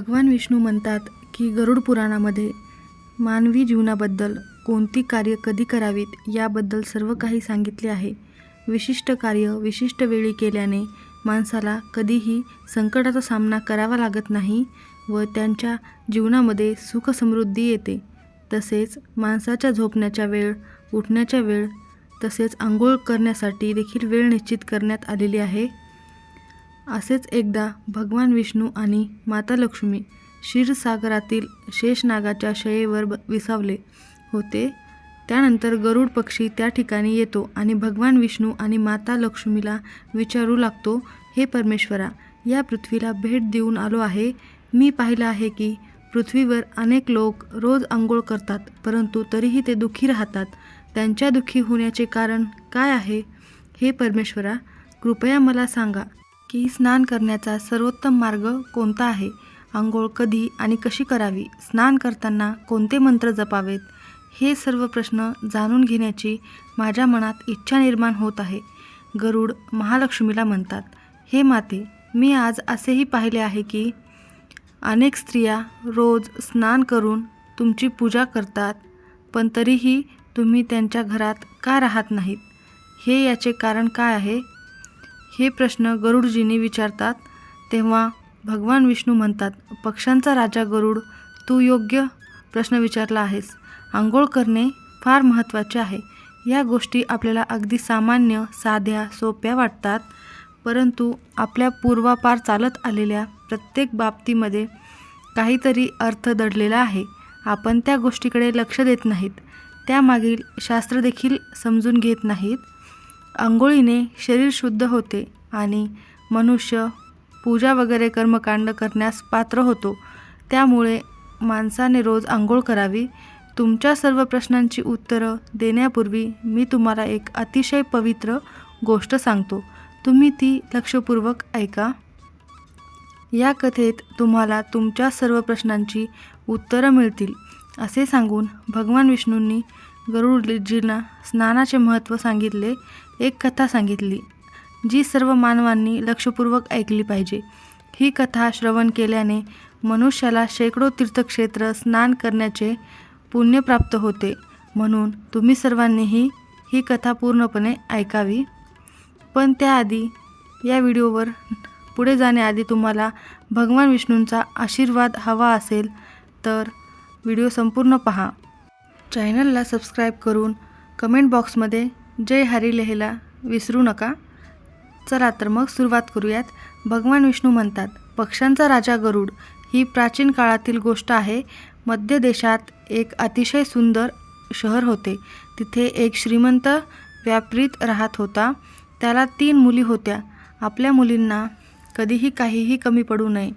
भगवान विष्णू म्हणतात की गरुड पुराणामध्ये मानवी जीवनाबद्दल कोणती कार्य कधी करावीत याबद्दल सर्व काही सांगितले आहे. विशिष्ट कार्य विशिष्ट वेळी केल्याने माणसाला कधीही संकटाचा सामना करावा लागत नाही व त्यांच्या जीवनामध्ये सुख समृद्धी येते. तसेच माणसाच्या झोपण्याच्या वेळ उठण्याच्या वेळ तसेच आंघोळ करण्यासाठी देखील वेळ निश्चित करण्यात आलेली आहे. असेच एकदा भगवान विष्णू आणि माता लक्ष्मी क्षीरसागरातील शेषनागाच्या शयेवर ब विसावले होते. त्यानंतर गरुड पक्षी त्या ठिकाणी येतो आणि भगवान विष्णू आणि माता लक्ष्मीला विचारू लागतो हे परमेश्वरा या पृथ्वीला भेट देऊन आलो आहे. मी पाहिलं आहे की पृथ्वीवर अनेक लोक रोज आंघोळ करतात परंतु तरीही ते दुःखी राहतात. त्यांच्या दुःखी होण्याचे कारण काय आहे? हे परमेश्वरा कृपया मला सांगा की स्नान करण्याचा सर्वोत्तम मार्ग कोणता आहे? आंघोळ कधी आणि कशी करावी? स्नान करताना कोणते मंत्र जपावेत? हे सर्व प्रश्न जाणून घेण्याची माझ्या मनात इच्छा निर्माण होत आहे. गरुड महालक्ष्मीला म्हणतात हे माते मी आज असेही पाहिले आहे की अनेक स्त्रिया रोज स्नान करून तुमची पूजा करतात पण तरीही तुम्ही त्यांच्या घरात का राहत नाहीत? हे याचे कारण काय आहे? हे प्रश्न गरुडजीने विचारतात तेव्हा भगवान विष्णू म्हणतात पक्ष्यांचा राजा गरुड तू योग्य प्रश्न विचारला आहेस. आंघोळ करणे फार महत्त्वाचे आहे. या गोष्टी आपल्याला अगदी सामान्य साध्या सोप्या वाटतात. परंतु आपल्या पूर्वापार चालत आलेल्या प्रत्येक बाबतीमध्ये काहीतरी अर्थ दडलेला आहे. आपण त्या गोष्टीकडे लक्ष देत नाहीत. त्यामागील शास्त्र देखील समजून घेत नाहीत. आंघोळीने शरीर शुद्ध होते आणि मनुष्य पूजा वगैरे कर्मकांड करण्यास पात्र होतो. त्यामुळे माणसाने रोज आंघोळ करावी. तुमच्या सर्व प्रश्नांची उत्तरं देण्यापूर्वी मी तुम्हाला एक अतिशय पवित्र गोष्ट सांगतो. तुम्ही ती लक्षपूर्वक ऐका. या कथेत तुम्हाला तुमच्या सर्व प्रश्नांची उत्तरं मिळतील. असे सांगून भगवान विष्णूंनी गरुडजींना स्नानाचे महत्त्व सांगितले एक कथा सांगितली जी सर्व मानवांनी लक्षपूर्वक ऐकली पाहिजे. ही कथा श्रवण केल्याने मनुष्याला शेकडो तीर्थक्षेत्र स्नान करण्याचे पुण्य प्राप्त होते. म्हणून तुम्ही सर्वांनीही ही कथा पूर्णपणे ऐकावी. पण त्याआधी या व्हिडिओवर पुढे जाण्याआधी तुम्हाला भगवान विष्णूंचा आशीर्वाद हवा असेल तर व्हिडिओ संपूर्ण पहा. चॅनलला सबस्क्राईब करून कमेंट बॉक्समध्ये जय हरी लिहायला विसरू नका. चला तर मग सुरुवात करूयात. भगवान विष्णू म्हणतात पक्ष्यांचा राजा गरुड ही प्राचीन काळातील गोष्ट आहे. मध्य देशात एक अतिशय सुंदर शहर होते. तिथे एक श्रीमंत व्यापरीत राहत होता. त्याला तीन मुली होत्या. आपल्या मुलींना कधीही काहीही कमी पडू नये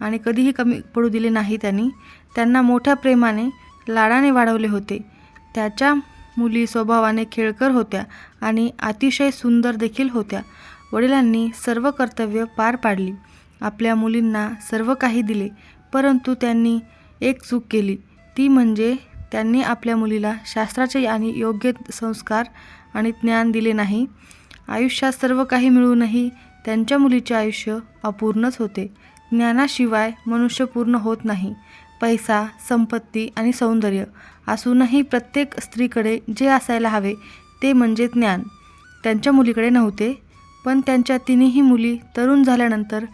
आणि कधीही कमी पडू दिले नाही त्यांनी. त्यांना मोठ्या प्रेमाने लाडाने वाढवले होते. त्याच्या मुली स्वभावाने खेळकर होत्या आणि अतिशय सुंदर देखील होत्या. वडिलांनी सर्व कर्तव्य पार पाडली. आपल्या मुलींना सर्व काही दिले परंतु त्यांनी एक चूक केली. ती म्हणजे त्यांनी आपल्या मुलीला शास्त्राचे आणि योग्य संस्कार आणि ज्ञान दिले नाही. आयुष्यात सर्व काही मिळूनही त्यांच्या मुलीचे आयुष्य अपूर्णच होते. ज्ञानाशिवाय मनुष्य पूर्ण होत नाही. पैसा संपत्ती आणि सौंदर्य असूनही प्रत्येक स्त्रीकडे जे असायला हवे ते म्हणजे ज्ञान. त्यांच्या मुलीकडे नव्हते पण त्यांच्या तिन्ही मुली तरुण झाल्यानंतर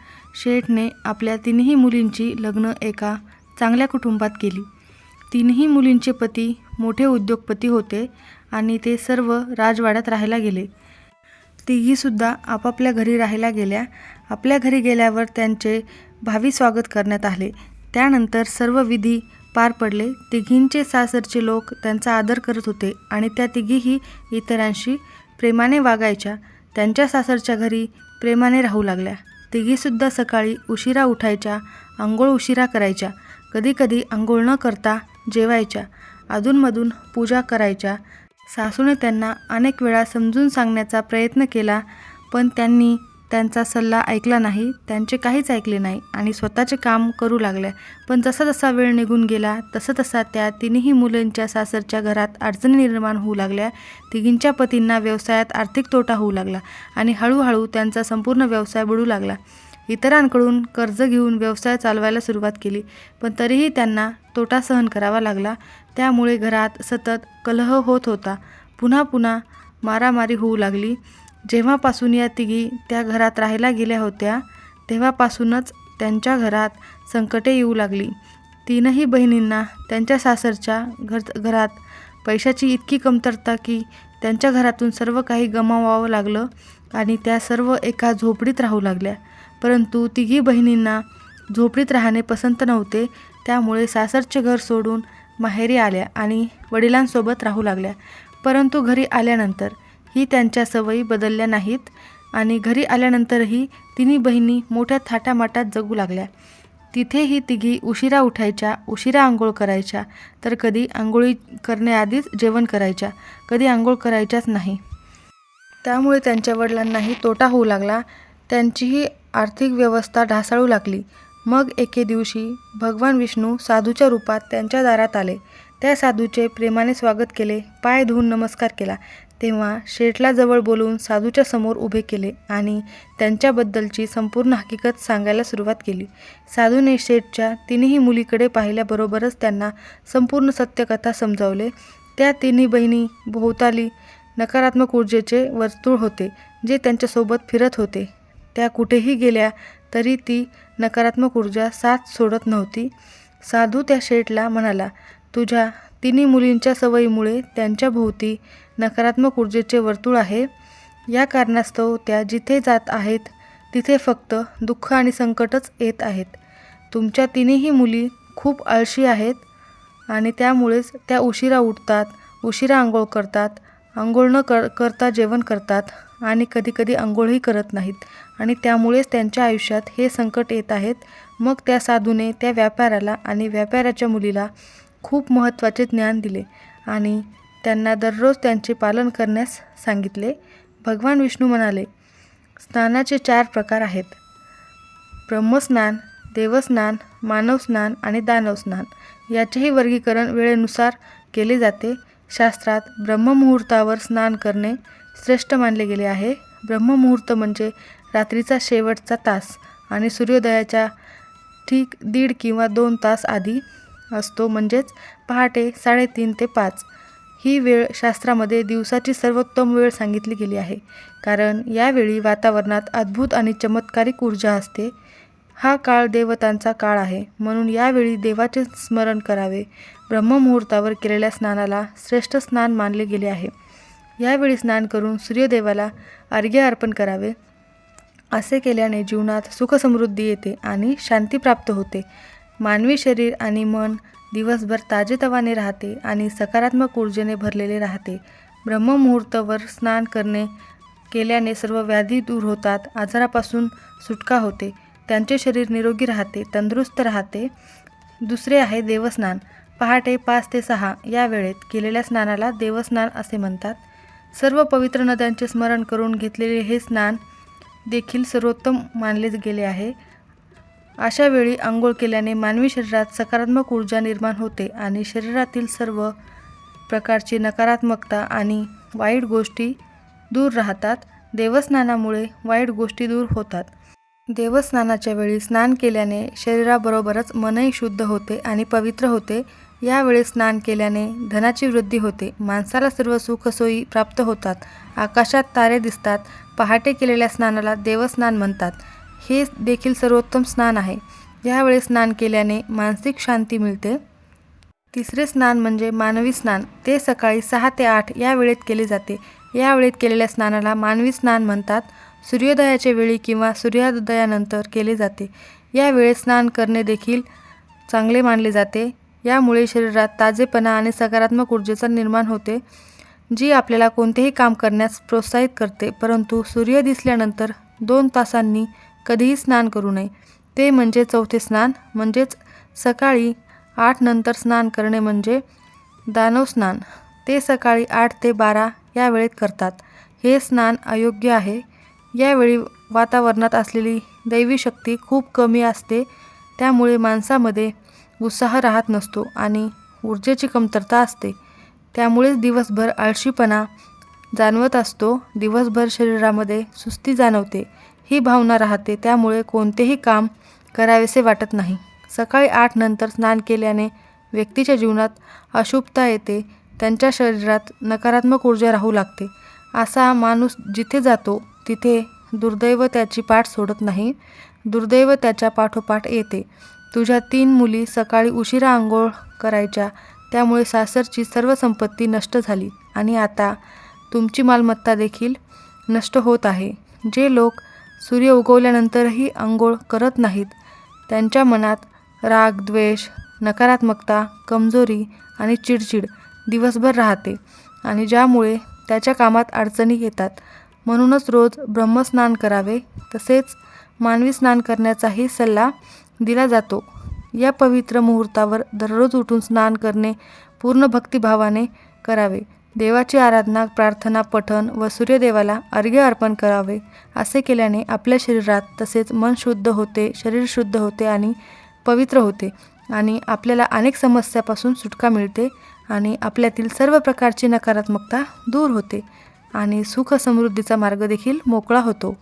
शेठने आपल्या तिन्ही मुलींची लग्न एका चांगल्या कुटुंबात केली. तिन्ही मुलींचे पती मोठे उद्योगपती होते आणि ते सर्व राजवाड्यात राहायला गेले. तिघीसुद्धा आपापल्या घरी राहायला गेल्या. आपल्या घरी गेल्यावर त्यांचे भावी स्वागत करण्यात आले. त्यानंतर सर्व विधी पार पडले. तिघींचे सासरचे लोक त्यांचा आदर करत होते आणि त्या तिघीही इतरांशी प्रेमाने वागायच्या. त्यांच्या सासरच्या घरी प्रेमाने राहू लागल्या. तिघीसुद्धा सकाळी उशिरा उठायच्या आंघोळ उशिरा करायच्या. कधीकधी आंघोळ न करता जेवायच्या. अधूनमधून पूजा करायच्या. सासूने त्यांना अनेक वेळा समजून सांगण्याचा प्रयत्न केला पण त्यांनी त्यांचा सल्ला ऐकला नाही त्यांचे काहीच ऐकले नाही आणि स्वतःचे काम करू लागल्या. पण जसा जसा वेळ निघून गेला तसं तसा त्या तिन्ही मुलांच्या सासरच्या घरात अडचणी निर्माण होऊ लागल्या. तिघींच्या पतींना व्यवसायात आर्थिक तोटा होऊ लागला आणि हळूहळू त्यांचा संपूर्ण व्यवसाय बुडू लागला. इतरांकडून कर्ज घेऊन व्यवसाय चालवायला सुरुवात केली पण तरीही त्यांना तोटा सहन करावा लागला. त्यामुळे घरात सतत कलह होत होता. पुन्हा पुन्हा मारामारी होऊ लागली. जेव्हापासून या तिघी त्या घरात राहायला गेल्या होत्या तेव्हापासूनच त्यांच्या घरात संकटे येऊ लागली. तीनही बहिणींना त्यांच्या सासरच्या घर घरात पैशाची इतकी कमतरता की त्यांच्या घरातून सर्व काही गमावावं लागलं आणि त्या सर्व एका झोपडीत राहू लागल्या. परंतु तिघी बहिणींना झोपडीत राहणे पसंत नव्हते त्यामुळे सासरचे घर सोडून माहेरी आल्या आणि वडिलांसोबत राहू लागल्या. परंतु घरी आल्यानंतर ही त्यांच्या सवयी बदलल्या नाहीत आणि घरी आल्यानंतरही तिन्ही बहिणी मोठ्या थाटामाटात जगू लागल्या. तिथेही तिघी उशिरा उठायच्या उशिरा आंघोळ करायच्या तर कधी आंघोळी करण्याआधीच जेवण करायच्या कधी आंघोळ करायच्याच नाही. त्यामुळे त्यांच्या वडिलांनाही तोटा होऊ लागला त्यांचीही आर्थिक व्यवस्था ढासाळू लागली. मग एके दिवशी भगवान विष्णू साधूच्या रूपात त्यांच्या दारात आले. त्या साधूचे प्रेमाने स्वागत केले पाय धुवून नमस्कार केला. तेव्हा शेठला जवळ बोलवून साधूच्या समोर उभे केले आणि त्यांच्याबद्दलची संपूर्ण हकीकत सांगायला सुरुवात केली. साधूने शेठच्या तिन्ही मुलीकडे पाहिल्याबरोबरच त्यांना संपूर्ण सत्यकथा समजावले. त्या तिन्ही बहिणी भोवताली नकारात्मक ऊर्जेचे वर्तुळ होते जे त्यांच्यासोबत फिरत होते. त्या कुठेही गेल्या तरी ती नकारात्मक ऊर्जा साथ सोडत नव्हती. साधू त्या शेठला म्हणाला तुझ्या तिन्ही मुलींच्या सवयीमुळे त्यांच्या भोवती नकारात्मक ऊर्जेचे वर्तुळ आहे. या कारणास्तव त्या जिथे जात आहेत तिथे फक्त दुःख आणि संकटच येत आहेत. तुमच्या तिन्ही मुली खूप आळशी आहेत आणि त्यामुळेच त्या उशिरा उठतात उशिरा आंघोळ करतात आंघोळ न कर करता जेवण करतात आणि कधीकधी आंघोळही करत नाहीत आणि त्यामुळेच त्यांच्या आयुष्यात हे संकट येत आहेत. मग त्या साधूने त्या व्यापाऱ्याला आणि व्यापाऱ्याच्या मुलीला खूप महत्त्वाचे ज्ञान दिले आणि त्यांना दररोज त्यांचे पालन करण्यास सांगितले. भगवान विष्णू म्हणाले स्नानाचे चार प्रकार आहेत. ब्रह्मस्नान देवस्नान मानवस्नान आणि दानवस्नान. याचेही वर्गीकरण वेळेनुसार केले जाते. शास्त्रात ब्रह्ममुहूर्तावर स्नान करणे श्रेष्ठ मानले गेले आहे. ब्रह्ममुहूर्त म्हणजे रात्रीचा शेवटचा तास आणि सूर्योदयाच्या ठीक दीड किंवा दोन तास आधी असतो. म्हणजेच पहाटे साडेतीन ते पाच. ही वेळ शास्त्रामध्ये दिवसाची सर्वोत्तम वेळ सांगितली गेली आहे. कारण यावेळी वातावरणात अद्भुत आणि चमत्कारिक ऊर्जा असते. हा काळ देवतांचा काळ आहे. म्हणून यावेळी देवाचे स्मरण करावे. ब्रह्ममुहूर्तावर केलेल्या स्नानाला श्रेष्ठ स्नान मानले गेले आहे. यावेळी स्नान करून सूर्यदेवाला अर्घ्य अर्पण करावे. असे केल्याने जीवनात सुखसमृद्धी येते आणि शांती प्राप्त होते. मानवी शरीर आणि मन दिवसभर ताजेतवाने राहते आणि सकारात्मक ऊर्जेने भरलेले राहते. ब्रह्ममुहूर्तावर स्नान करणे केल्याने सर्व व्याधी दूर होतात आजारापासून सुटका होते त्यांचे शरीर निरोगी राहते तंदुरुस्त राहते. दुसरे आहे देवस्नान पहाटे पाच ते सहा या वेळेत केलेल्या स्नानाला देवस्नान असे म्हणतात. सर्व पवित्र नद्यांचे स्मरण करून घेतलेले हे स्नान देखील सर्वोत्तम मानले गेले आहे. अशा वेळी आंघोळ केल्याने मानवी शरीरात सकारात्मक ऊर्जा निर्माण होते आणि शरीरातील सर्व प्रकारची नकारात्मकता आणि वाईट गोष्टी दूर राहतात. देवस्नानामुळे वाईट गोष्टी दूर होतात. देवस्नानाच्या वेळी स्नान केल्याने शरीराबरोबरच मनही शुद्ध होते आणि पवित्र होते. यावेळी स्नान केल्याने धनाची वृद्धी होते. माणसाला सर्व सुखसोयी प्राप्त होतात. आकाशात तारे दिसतात. पहाटे केलेल्या स्नानाला देवस्नान म्हणतात. हे देखील सर्वोत्तम स्नान आहे. यावेळी स्नान केल्याने मानसिक शांती मिळते. तिसरे स्नान म्हणजे मानवी स्नान. ते सकाळी सहा ते आठ या वेळेत केले जाते. या वेळेत केलेल्या स्नानाला मानवी स्नान म्हणतात. सूर्योदयाच्या वेळी किंवा सूर्योदयानंतर केले जाते. या वेळेत स्नान करणे देखील चांगले मानले जाते. यामुळे शरीरात ताजेपणा आणि सकारात्मक ऊर्जेचा निर्माण होते. जी आपल्याला कोणतेही काम करण्यास प्रोत्साहित करते परंतु सूर्य दिसल्यानंतर दोन तासांनी कधीही स्नान करू नये. ते म्हणजे चौथे स्नान म्हणजेच सकाळी आठ नंतर स्नान करणे म्हणजे दानव स्नान. ते सकाळी आठ ते बारा या वेळेत करतात. हे स्नान अयोग्य आहे. यावेळी वातावरणात असलेली दैवी शक्ती खूप कमी असते. त्यामुळे माणसामध्ये उत्साह राहत नसतो आणि ऊर्जेची कमतरता असते. त्यामुळेच दिवसभर आळशीपणा जाणवत असतो. दिवसभर शरीरामध्ये सुस्ती जाणवते. ही भावना राहते. त्यामुळे कोणतेही काम करावेसे वाटत नाही. सकाळी आठ नंतर स्नान केल्याने व्यक्तीच्या जीवनात अशुभता येते. त्यांच्या शरीरात नकारात्मक ऊर्जा राहू लागते. असा माणूस जिथे जातो तिथे दुर्दैव त्याची पाठ सोडत नाही. दुर्दैव त्याच्या पाठोपाठ येते. तुझ्या तीन मुली सकाळी उशिरा आंघोळ करायच्या. त्यामुळे सासरची सर्व संपत्ती नष्ट झाली. आणि आता तुमची मालमत्ता देखील नष्ट होत आहे. जे लोक सूर्य उगवल्यानंतरही आंघोळ करत नाहीत. त्यांच्या मनात राग द्वेष नकारात्मकता कमजोरी आणि चिडचिड दिवसभर राहते आणि ज्यामुळे त्याच्या कामात अडचणी येतात. म्हणूनच रोज ब्रह्मस्नान करावे तसेच मानवी स्नान करण्याचाही सल्ला दिला जातो. या पवित्र मुहूर्तावर दररोज उठून स्नान करणे पूर्ण भक्तिभावाने करावे. देवाची आराधना प्रार्थना पठण व सूर्यदेवाला अर्घ्य अर्पण करावे असे केल्याने आपल्या शरीरात तसेच मन शुद्ध होते शरीर शुद्ध होते आणि पवित्र होते आणि आपल्याला अनेक समस्यापासून सुटका मिळते आणि आपल्यातील सर्व प्रकारची नकारात्मकता दूर होते आणि सुख समृद्धीचा मार्ग देखील मोकळा होतो.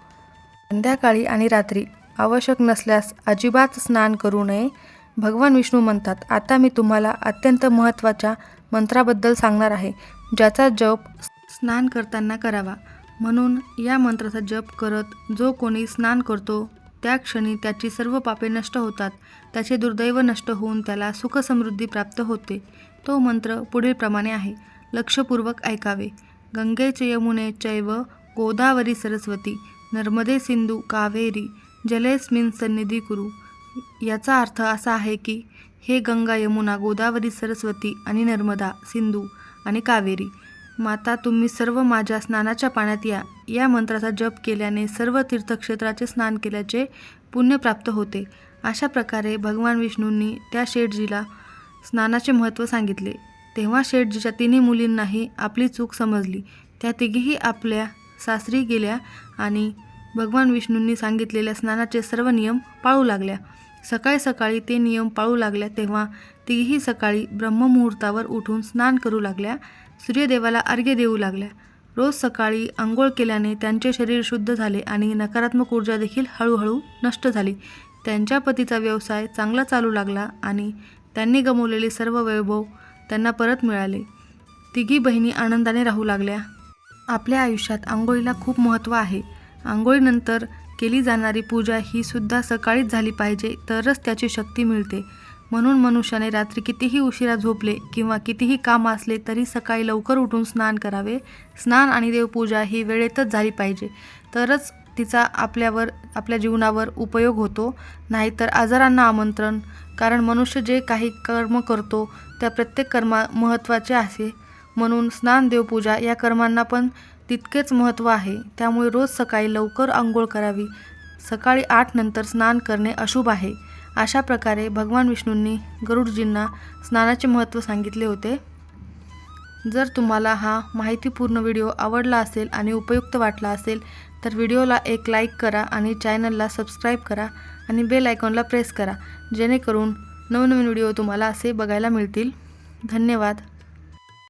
संध्याकाळी आणि रात्री आवश्यक नसल्यास अजिबात स्नान करू नये. भगवान विष्णू म्हणतात आता मी तुम्हाला अत्यंत महत्त्वाच्या मंत्राबद्दल सांगणार आहे. ज्याचा जप स्नान करताना करावा. म्हणून या मंत्राचा जप करत जो कोणी स्नान करतो त्या क्षणी त्याची सर्व पापे नष्ट होतात. त्याचे दुर्दैव नष्ट होऊन त्याला सुखसमृद्धी प्राप्त होते. तो मंत्र पुढीलप्रमाणे आहे. लक्षपूर्वक ऐकावे. गंगेचे यमुने चैव गोदावरी सरस्वती नर्मदे सिंधू कावेरी जलेस्मिन सन्निधी कुरु. याचा अर्थ असा आहे की हे गंगा यमुना गोदावरी सरस्वती आणि नर्मदा सिंधू आणि कावेरी. माता तुम्ही सर्व माझ्या स्नानाच्या पाण्यात या. या मंत्राचा जप केल्याने सर्व तीर्थक्षेत्राचे स्नान केल्याचे पुण्य प्राप्त होते. अशा प्रकारे भगवान विष्णूंनी त्या शेठजीला स्नानाचे महत्त्व सांगितले. तेव्हा शेठजीच्या तिन्ही मुलींनाही आपली चूक समजली. त्या तिघीही आपल्या सासरी गेल्या आणि भगवान विष्णूंनी सांगितलेल्या स्नानाचे सर्व नियम पाळू लागल्या. सकाळी सकाळी ते नियम पाळू लागल्या तेव्हा तिघीही सकाळी ब्रह्ममुहूर्तावर उठून स्नान करू लागल्या सूर्यदेवाला अर्घ्य देऊ लागल्या. रोज सकाळी आंघोळ केल्याने त्यांचे शरीर शुद्ध झाले आणि नकारात्मक ऊर्जा देखील हळूहळू नष्ट झाली. त्यांच्या पतीचा व्यवसाय चांगला चालू लागला आणि त्यांनी गमवलेले सर्व वैभव त्यांना परत मिळाले. तिघी बहिणी आनंदाने राहू लागल्या. आपल्या आयुष्यात आंघोळीला खूप महत्त्व आहे. आंघोळीनंतर केली जाणारी पूजा ही सुद्धा सकाळीच झाली पाहिजे तरच त्याची शक्ती मिळते. म्हणून मनुष्याने रात्री कितीही उशिरा झोपले किंवा कितीही काम असले तरी सकाळी लवकर उठून स्नान करावे. स्नान आणि देवपूजा ही वेळेतच झाली पाहिजे तरच तिचा आपल्यावर आपल्या जीवनावर उपयोग होतो. नाहीतर आजारांना आमंत्रण कारण मनुष्य जे काही कर्म करतो त्या प्रत्येक कर्मा महत्त्वाचे असे म्हणून स्नान देवपूजा या कर्मांना पण तितकेच महत्त्व आहे. त्यामुळे रोज सकाळी लवकर आंघोळ करावी. सकाळी आठ नंतर स्नान करणे अशुभ आहे. अशा प्रकारे भगवान विष्णूंनी गरुडजींना स्नानाचे महत्त्व सांगितले होते. जर तुम्हाला हा माहितीपूर्ण व्हिडिओ आवडला असेल आणि उपयुक्त वाटला असेल तर व्हिडिओला एक लाईक करा आणि चॅनलला सबस्क्राईब करा आणि बेल आयकॉनला प्रेस करा जेणेकरून नवनवीन व्हिडिओ तुम्हाला असे बघायला मिळतील. धन्यवाद.